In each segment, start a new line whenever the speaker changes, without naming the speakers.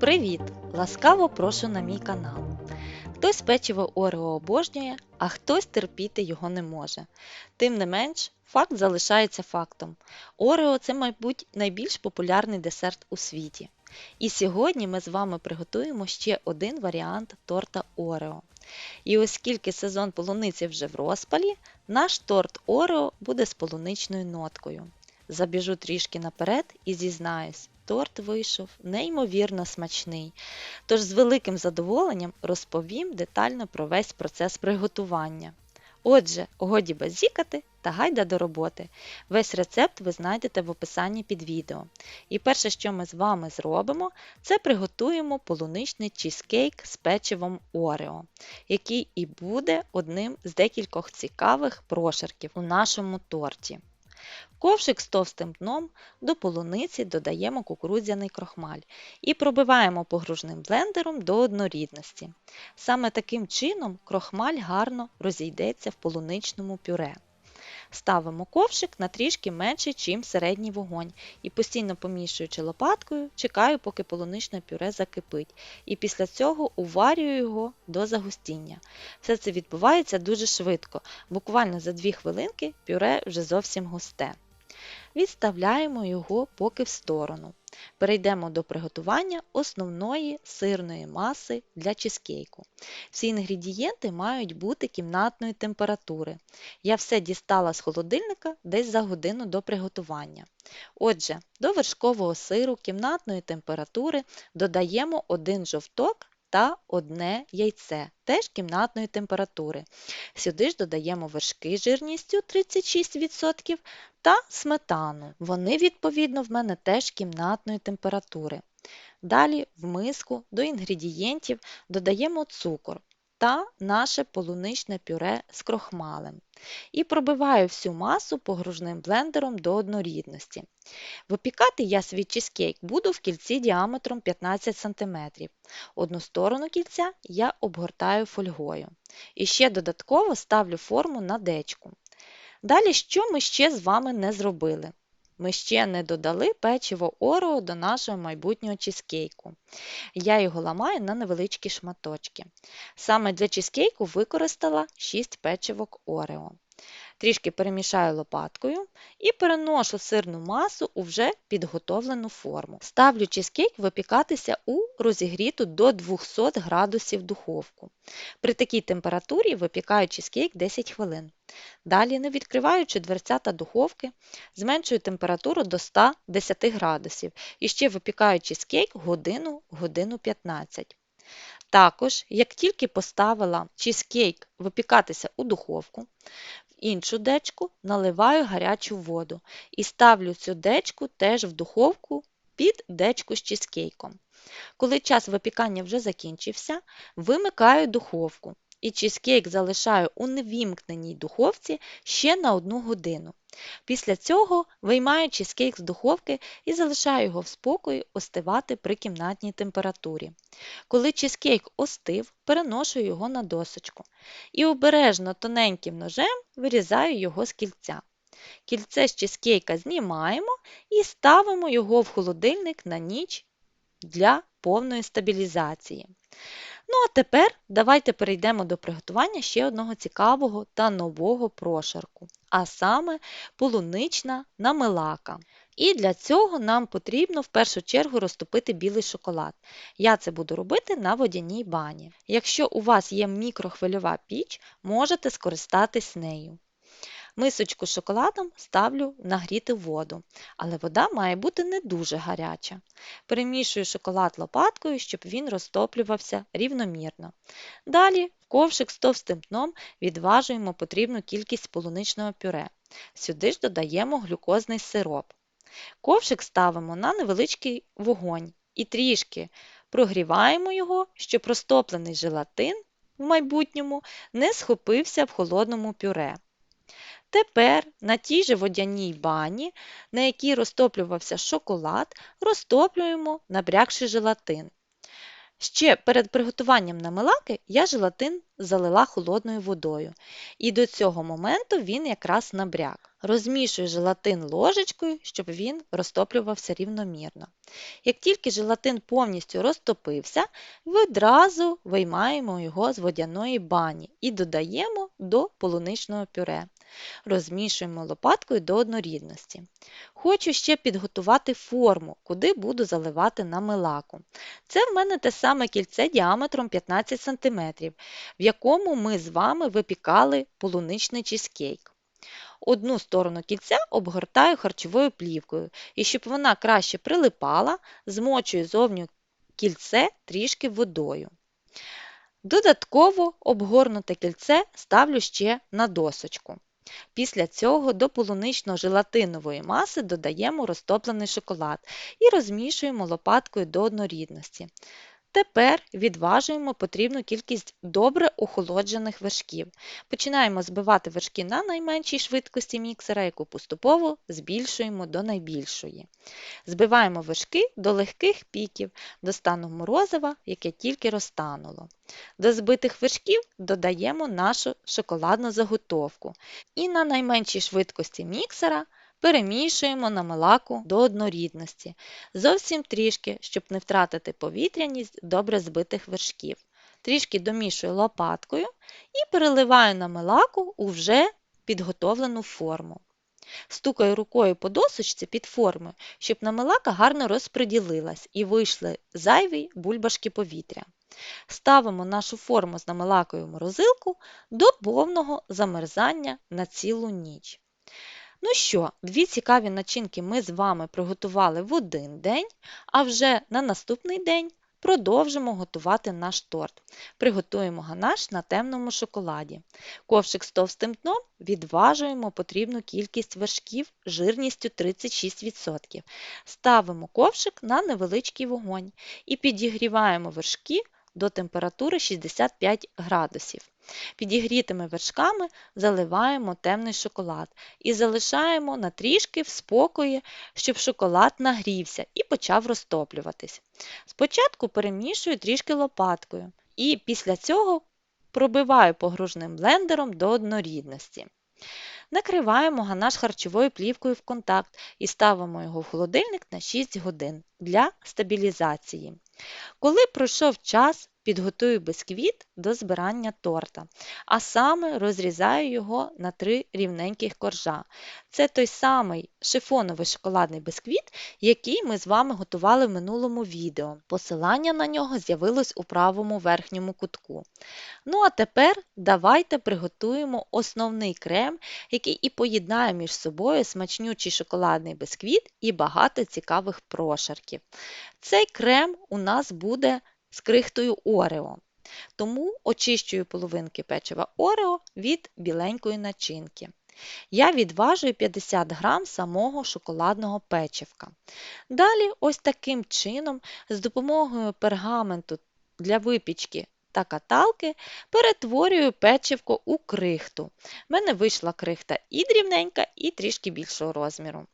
Привіт! Ласкаво прошу на мій канал. Хтось печиво Орео обожнює, а хтось терпіти його не може. Тим не менш, факт залишається фактом. Орео це, мабуть, найбільш популярний десерт у світі. І сьогодні ми з вами приготуємо ще один варіант торта Орео. І оскільки сезон полуниці вже в розпалі, наш торт Орео буде з полуничною ноткою. Забіжу трішки наперед і зізнаюсь, торт вийшов неймовірно смачний. Тож з великим задоволенням розповім детально про весь процес приготування. Отже, годі базікати та гайда до роботи. Весь рецепт ви знайдете в описанні під відео. І перше, що ми з вами зробимо, це приготуємо полуничний чізкейк з печивом Орео, який і буде одним з декількох цікавих прошарків у нашому торті. Ковшик з товстим дном до полуниці додаємо кукурудзяний крохмаль і пробиваємо погружним блендером до однорідності. Саме таким чином крохмаль гарно розійдеться в полуничному пюре. Ставимо ковшик на трішки менший, чим середній вогонь, і постійно помішуючи лопаткою, чекаю, поки полуничне пюре закипить, і після цього уварюю його до загустіння. Все це відбувається дуже швидко, буквально за 2 хвилинки пюре вже зовсім густе. Відставляємо його поки в сторону. Перейдемо до приготування основної сирної маси для чизкейку. Всі інгредієнти мають бути кімнатної температури. Я все дістала з холодильника десь за годину до приготування. Отже, до вершкового сиру кімнатної температури додаємо один жовток та одне яйце, теж кімнатної температури. Сюди ж додаємо вершки жирністю 36% та сметану. Вони, відповідно, в мене теж кімнатної температури. Далі в миску до інгредієнтів додаємо цукор та наше полуничне пюре з крохмалем. І пробиваю всю масу погружним блендером до однорідності. Випікати я свій чизкейк буду в кільці діаметром 15 см. Одну сторону кільця я обгортаю фольгою. І ще додатково ставлю форму на дечку. Далі, що ми ще з вами не зробили? Ми ще не додали печиво Орео до нашого майбутнього чизкейку. Я його ламаю на невеличкі шматочки. Саме для чизкейку використала 6 печивок Орео. Трішки перемішаю лопаткою і переношу сирну масу у вже підготовлену форму. Ставлю чизкейк випікатися у розігріту до 200 градусів духовку. При такій температурі випікаю чизкейк 10 хвилин. Далі, не відкриваючи дверцята духовки, зменшую температуру до 110 градусів і ще випікаю чизкейк годину, годину 15. Також, як тільки поставила чизкейк випікатися у духовку, іншу дечку наливаю гарячу воду і ставлю цю дечку теж в духовку під дечку з чізкейком. Коли час випікання вже закінчився, вимикаю духовку і чизкейк залишаю у невімкненій духовці ще на одну годину. Після цього виймаю чизкейк з духовки і залишаю його в спокої остивати при кімнатній температурі. Коли чизкейк остив, переношу його на досочку і обережно тоненьким ножем вирізаю його з кільця. Кільце з чизкейка знімаємо і ставимо його в холодильник на ніч для повної стабілізації. Ну, а тепер давайте перейдемо до приготування ще одного цікавого та нового прошарку, а саме полунична намилака. І для цього нам потрібно в першу чергу розтопити білий шоколад. Я це буду робити на водяній бані. Якщо у вас є мікрохвильова піч, можете скористатись нею. Мисочку з шоколадом ставлю нагріти воду, але вода має бути не дуже гаряча. Перемішую шоколад лопаткою, щоб він розтоплювався рівномірно. Далі в ковшик з товстим дном відважуємо потрібну кількість полуничного пюре. Сюди ж додаємо глюкозний сироп. Ковшик ставимо на невеличкий вогонь і трішки прогріваємо його, щоб розтоплений желатин в майбутньому не схопився в холодному пюре. Тепер на тій же водяній бані, на якій розтоплювався шоколад, розтоплюємо набрякший желатин. Ще перед приготуванням намилаки я желатин залила холодною водою, і до цього моменту він якраз набряк. Розмішую желатин ложечкою, щоб він розтоплювався рівномірно. Як тільки желатин повністю розтопився, відразу виймаємо його з водяної бані і додаємо до полуничного пюре. Розмішуємо лопаткою до однорідності. Хочу ще підготувати форму, куди буду заливати намилаку. Це в мене те саме кільце діаметром 15 см, в якому ми з вами випікали полуничний чизкейк. Одну сторону кільця обгортаю харчовою плівкою, і щоб вона краще прилипала, змочую зовню кільце трішки водою. Додатково обгорнуте кільце ставлю ще на досочку. Після цього до полунично-желатинової маси додаємо розтоплений шоколад і розмішуємо лопаткою до однорідності. Тепер відважуємо потрібну кількість добре охолоджених вершків. Починаємо збивати вершки на найменшій швидкості міксера, яку поступово збільшуємо до найбільшої. Збиваємо вершки до легких піків, до стану морозива, яке тільки розтануло. До збитих вершків додаємо нашу шоколадну заготовку і на найменшій швидкості міксера перемішуємо на мелаку до однорідності, зовсім трішки, щоб не втратити повітряність добре збитих вершків. Трішки домішую лопаткою і переливаю на мелаку у вже підготовлену форму. Стукаю рукою по досочці під формою, щоб намилака гарно розподілилась і вийшли зайві бульбашки повітря. Ставимо нашу форму з намилакою в морозилку до повного замерзання на цілу ніч. Ну що, дві цікаві начинки ми з вами приготували в один день, а вже на наступний день продовжимо готувати наш торт. Приготуємо ганаш на темному шоколаді. Ковшик з товстим дном відважуємо потрібну кількість вершків жирністю 36%. Ставимо ковшик на невеличкий вогонь і підігріваємо вершки до температури 65 градусів. Підігрітими вершками заливаємо темний шоколад і залишаємо на трішки в спокої, щоб шоколад нагрівся і почав розтоплюватись. Спочатку перемішую трішки лопаткою і після цього пробиваю погружним блендером до однорідності. Накриваємо ганаш харчовою плівкою в контакт і ставимо його в холодильник на 6 годин для стабілізації. Коли пройшов час, підготую бисквіт до збирання торта, а саме розрізаю його на три рівненьких коржа. Це той самий шифоновий шоколадний бисквіт, який ми з вами готували в минулому відео. Посилання на нього з'явилось у правому верхньому кутку. Ну а тепер давайте приготуємо основний крем, який і поєднає між собою смачнючий шоколадний бисквіт і багато цікавих прошарків. Цей крем у нас буде з крихтою Орео. Тому очищую половинки печива Орео від біленької начинки. Я відважую 50 грам самого шоколадного печивка. Далі, ось таким чином, з допомогою пергаменту для випічки та каталки перетворюю печивко у крихту. У мене вийшла крихта і дрібненька, і трішки більшого розміру.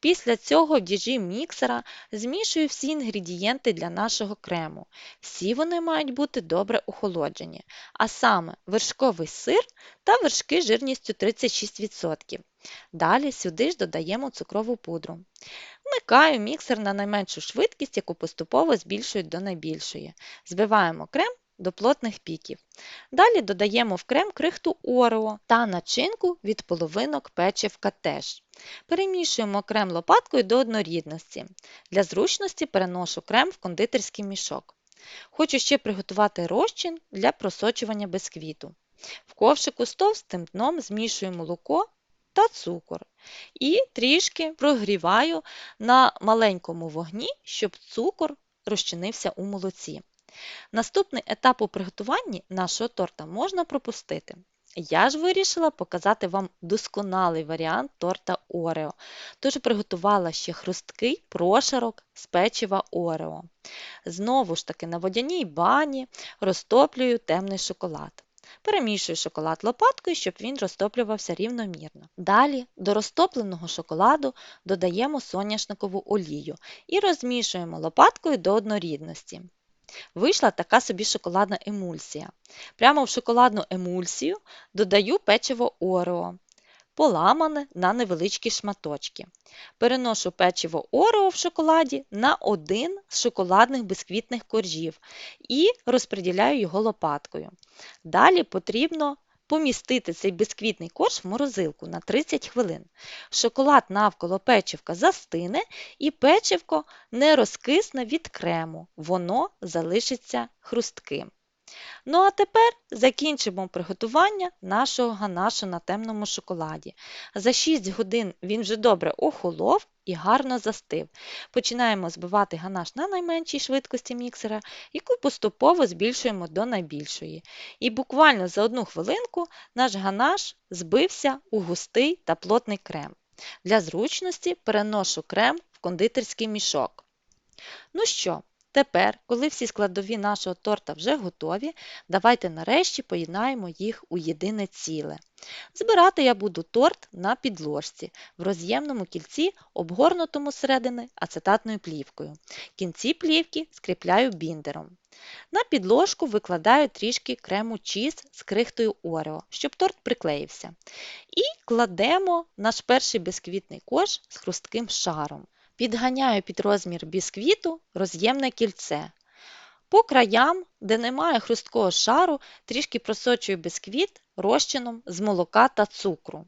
Після цього в діжі міксера змішую всі інгредієнти для нашого крему. Всі вони мають бути добре охолоджені, а саме вершковий сир та вершки жирністю 36%. Далі сюди ж додаємо цукрову пудру. Вмикаю міксер на найменшу швидкість, яку поступово збільшують до найбільшої. Збиваємо крем до плотних піків. Далі додаємо в крем крихту орео та начинку від половинок печивка теж. Перемішуємо крем лопаткою до однорідності. Для зручності переношу крем в кондитерський мішок. Хочу ще приготувати розчин для просочування бисквіту. В ковшику з товстим дном змішую молоко та цукор і трішки прогріваю на маленькому вогні, щоб цукор розчинився у молоці. Наступний етап у приготуванні нашого торта можна пропустити. Я ж вирішила показати вам досконалий варіант торта Орео, тож приготувала ще хрусткий прошарок з печива Орео. Знову ж таки, на водяній бані розтоплюю темний шоколад. Перемішую шоколад лопаткою, щоб він розтоплювався рівномірно. Далі до розтопленого шоколаду додаємо соняшникову олію і розмішуємо лопаткою до однорідності. Вийшла така собі шоколадна емульсія. Прямо в шоколадну емульсію додаю печиво Орео, поламане на невеличкі шматочки. Переношу печиво Орео в шоколаді на один з шоколадних бисквітних коржів і розподіляю його лопаткою. Далі потрібно помістити цей бісквітний корж в морозилку на 30 хвилин. Шоколад навколо печивка застине і печивко не розкисне від крему, воно залишиться хрустким. Ну а тепер закінчимо приготування нашого ганашу на темному шоколаді. За 6 годин він вже добре охолов і гарно застив. Починаємо збивати ганаш на найменшій швидкості міксера, яку поступово збільшуємо до найбільшої. І буквально за одну хвилинку наш ганаш збився у густий та плотний крем. Для зручності переношу крем в кондитерський мішок. Ну що, тепер, коли всі складові нашого торта вже готові, давайте нарешті поєднаємо їх у єдине ціле. Збирати я буду торт на підложці в роз'ємному кільці, обгорнутому зсередини ацетатною плівкою. Кінці плівки скріпляю біндером. На підложку викладаю трішки крему чіз з крихтою Орео, щоб торт приклеївся. І кладемо наш перший бисквітний кош з хрустким шаром. Підганяю під розмір бісквіту роз'ємне кільце. По краям, де немає хрусткого шару, трішки просочую бісквіт розчином з молока та цукру.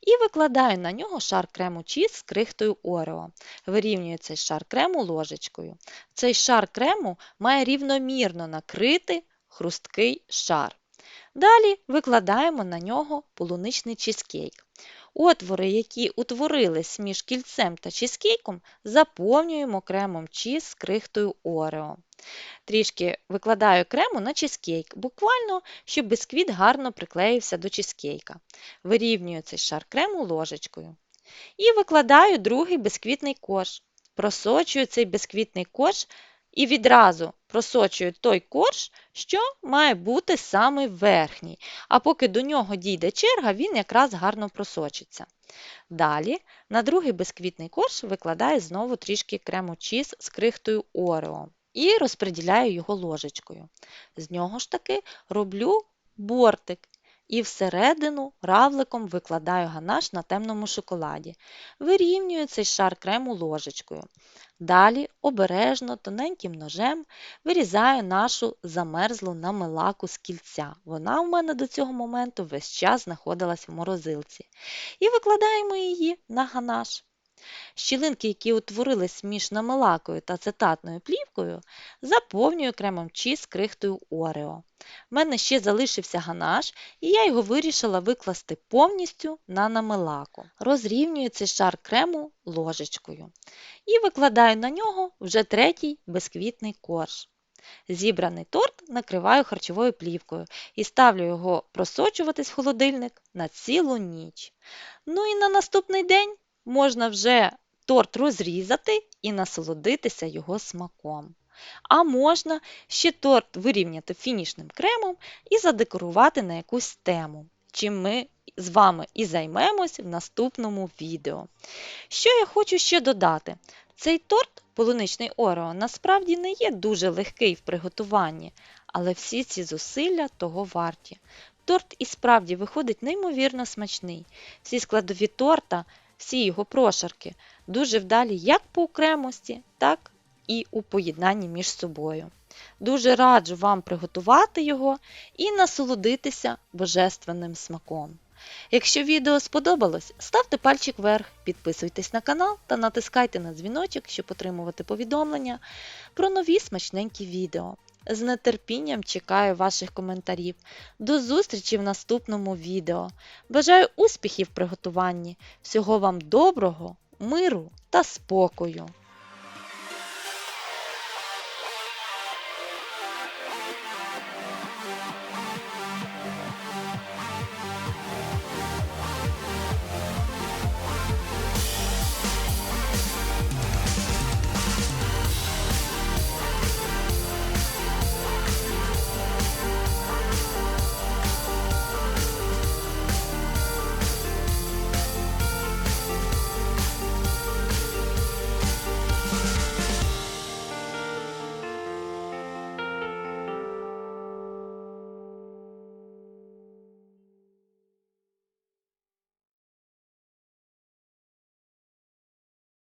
І викладаю на нього шар крему чіз з крихтою Орео. Вирівнюю цей шар крему ложечкою. Цей шар крему має рівномірно накрити хрусткий шар. Далі викладаємо на нього полуничний чизкейк. Отвори, які утворились між кільцем та чизкейком, заповнюємо кремом чіз з крихтою Орео. Трішки викладаю крему на чизкейк, буквально, щоб бисквіт гарно приклеївся до чизкейка. Вирівнюю цей шар крему ложечкою. І викладаю другий бисквітний корж. Просочую цей бисквітний корж і відразу просочую той корж, що має бути саме верхній. А поки до нього дійде черга, він якраз гарно просочиться. Далі на другий безквітний корж викладаю знову трішки крему чіз з крихтою Орео і розподіляю його ложечкою. З нього ж таки роблю бортик. І всередину равликом викладаю ганаш на темному шоколаді. Вирівнюю цей шар крему ложечкою. Далі обережно тоненьким ножем вирізаю нашу замерзлу намелаку з кільця. Вона у мене до цього моменту весь час знаходилась в морозилці. І викладаємо її на ганаш. Щілинки, які утворились між намилакою та цитатною плівкою, заповнюю кремом чіз з крихтою Орео. У мене ще залишився ганаш, і я його вирішила викласти повністю на намилаку. Розрівнюю цей шар крему ложечкою. І викладаю на нього вже третій бисквітний корж. Зібраний торт накриваю харчовою плівкою і ставлю його просочуватись в холодильник на цілу ніч. Ну і на наступний день можна вже торт розрізати і насолодитися його смаком. А можна ще торт вирівняти фінішним кремом і задекорувати на якусь тему, чим ми з вами і займемось в наступному відео. Що я хочу ще додати? Цей торт, полуничний Орео, насправді не є дуже легкий в приготуванні, але всі ці зусилля того варті. Торт і справді виходить неймовірно смачний. Всі складові торта, всі його прошарки дуже вдалі як по окремості, так і у поєднанні між собою. Дуже раджу вам приготувати його і насолодитися божественним смаком. Якщо відео сподобалось, ставте пальчик вверх, підписуйтесь на канал та натискайте на дзвіночок, щоб отримувати повідомлення про нові смачненькі відео. З нетерпінням чекаю ваших коментарів. До зустрічі в наступному відео. Бажаю успіхів в приготуванні. Всього вам доброго, миру та спокою!